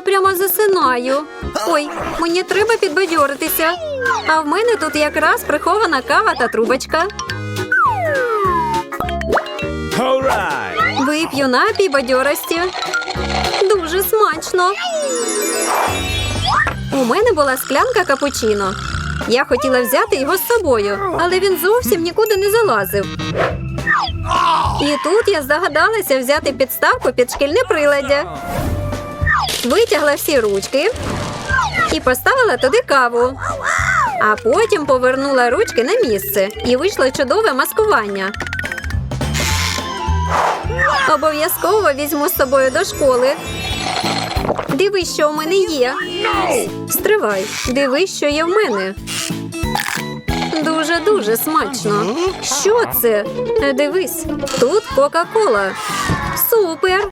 прямо засинаю. Ой, мені треба підбадьоритися. А в мене тут якраз прихована кава та трубочка. Вип'ю напій бадьорості. Дуже смачно. У мене була склянка капучино. Я хотіла взяти його з собою, але він зовсім нікуди не залазив. І тут я здогадалася взяти підставку під шкільне приладдя. Витягла всі ручки і поставила туди каву. А потім повернула ручки на місце і вийшло чудове маскування. Обов'язково візьму з собою до школи. Дивись, що у мене є. Стривай, дивись, що є в мене. Дуже дуже смачно. Що це? Дивись, тут Кока-Кола. Супер!